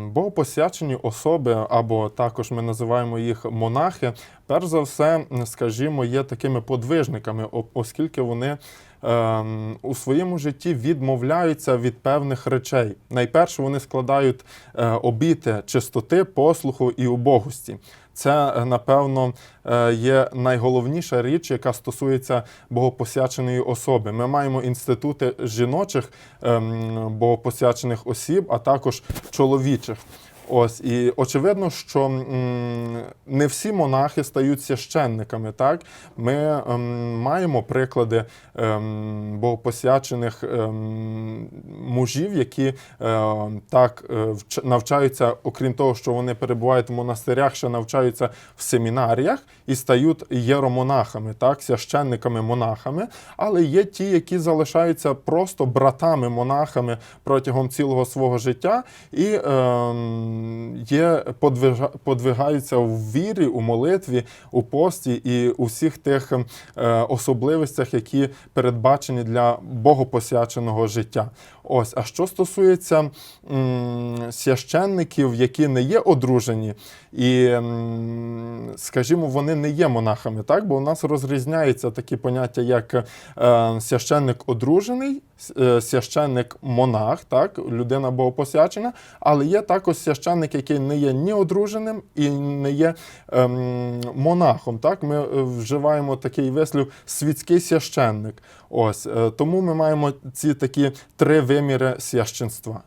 Богопосвячені особи, або також ми називаємо їх монахи, перш за все, скажімо, є такими подвижниками, оскільки вони у своєму житті відмовляються від певних речей. Найперше вони складають е, обіти чистоти, послуху і убогості. Це, е, напевно, е, є найголовніша річ, яка стосується богопосвяченої особи. Ми маємо інститути жіночих ем, богопосвячених осіб, а також чоловічих. Ось і очевидно, що м, не всі монахи стають священниками. Так, ми ем, маємо приклади ем, богопосвячених ем, мужів, які е, так е, навчаються, окрім того, що вони перебувають в монастирях, ще навчаються в семінаріях і стають єромонахами, так, священниками-монахами. Але є ті, які залишаються просто братами-монахами протягом цілого свого життя і ем, є, подвигаються в вірі, у молитві, у пості і у всіх тих е, особливостях, які передбачені для богопосвяченого життя. Ось, а що стосується священників, які не є одружені, і, скажімо, вони не є монахами, так? бо у нас розрізняється такі поняття, як е, священник одружений, е, священник монах, так? людина богопосвячена, але є також священник, який не є ні одруженим і не є ем, монахом. Так? Ми е, вживаємо такий вислів світський священник. Ось, тому ми маємо ці такі три виміри священства.